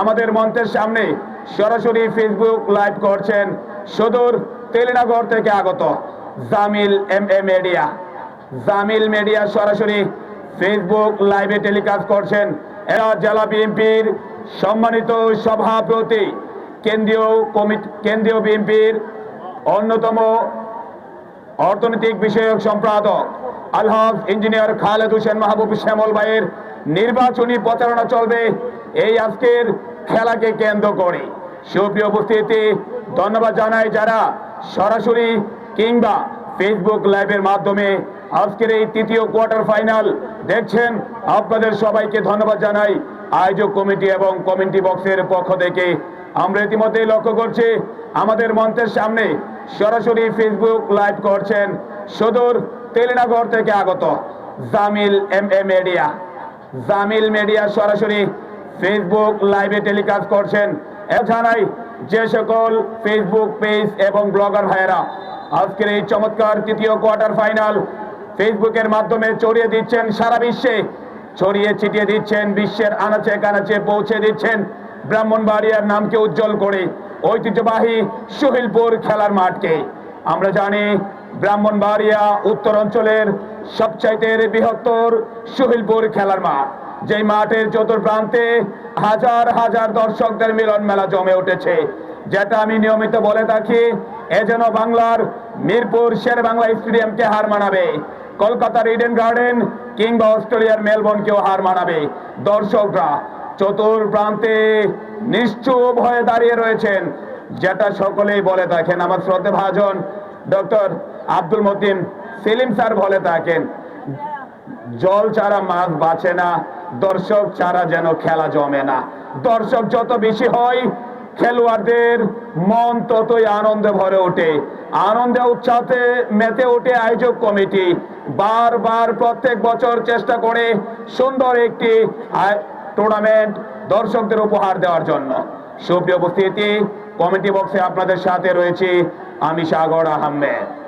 আমাদের মঞ্চের সামনে সরাসরি ফেসবুক লাইভ করছেন সুদূর তেলিনাগর থেকে আগত Jamil M A media Jamil media সরাসরি ফেসবুক লাইভে টেলিকাস্ট করছেন। এরা জেলা বিএনপির সম্মানিত সভাপতি, কেন্দ্রীয় কমিটি, কেন্দ্রীয় বিএনপির অন্যতম অর্থনৈতিক বিষয়ক সম্পাদক আলহাজ ইঞ্জিনিয়ার খালেদ হোসেন মাহবুব শ্যামল ভাইয়ের নির্বাচনী প্রচারণা চলবে এই আজকের খেলাকে কেন্দ্র করে সুপ্রিয় উপস্থিতি, ধন্যবাদ জানাই যারা সরাসরি কিংবা ফেসবুক লাইভের মাধ্যমে আজকের এই তৃতীয় কোয়ার্টার ফাইনাল দেখছেন। আপনাদের সবাইকে ধন্যবাদ জানাই। আয়োজক কমিটি এবং কমিটি বক্সের পক্ষ থেকে আমরা ইতিমধ্যে লক্ষ্য করছি, আমাদের মঞ্চের সামনে সরাসরি ফেসবুক লাইভ করছেন সুদূর তেলিনাগর থেকে আগত Jamil M A media. Jamil media সরাসরি ফেসবুক লাইভে টেলিকাস্ট করছেন। এ জানাই যে সকল ফেসবুক পেজ এবং ব্লগার ভাইয়েরা, আজকের এই চমৎকার তৃতীয় কোয়ার্টার ফাইনাল ফেসবুকের মাধ্যমে ছড়িয়ে দিচ্ছেন সারা বিশ্বে। ছড়িয়ে ছিটিয়ে দিচ্ছেন বিশ্বের আনাচে কানাচে পৌঁছে দিচ্ছেন ব্রাহ্মণবাড়িয়ার নামকে উজ্জ্বল করে ঐতিহ্যবাহী সুহিলপুর খেলার মাঠকে। আমরা জানি ব্রাহ্মণবাড়িয়া উত্তর অঞ্চলের সবচাইতে বৃহত্তর সুহিলপুর খেলার মাঠ। যেই মাঠের চতুর্প্রান্তে হাজার হাজার দর্শকদের মিলন মেলা জমে উঠেছে। যেটা আমি নিয়মিত বলে থাকি, এ যেন বাংলার মিরপুর শের বাংলা স্টেডিয়ামকে হার মানাবে। কলকাতার ইডেন গার্ডেন কিংবা অস্ট্রেলিয়ার মেলবোর্নকেও হার মানাবে। দর্শকরা চতুর প্রান্তে নিশ্চুপ হয়ে দাঁড়িয়ে রয়েছেন। যেটা সকলেই বলে থাকেন। আমার শ্রদ্ধে ভাজন ডক্টর আব্দুল মতিন সেলিম স্যার বলে থাকেন, জল ছাড়া মাছ বাঁচে না। দর্শক ছাড়া যেন খেলা জমে না। দর্শক, যত বেশি হয়, খেলোয়াড়দের মন ততই আনন্দে ভরে ওঠে। আনন্দে উৎসাহে মেতে ওঠে আয়োজক কমিটি। বারবার প্রত্যেক বছর চেষ্টা করে সুন্দর একটি টুর্নামেন্ট দর্শকদের উপহার দেওয়ার জন্য। সুপ্রিয় উপস্থিতি, কমিটি বক্সে আপনাদের সাথে রয়েছে আমি সাগর আহমেদ।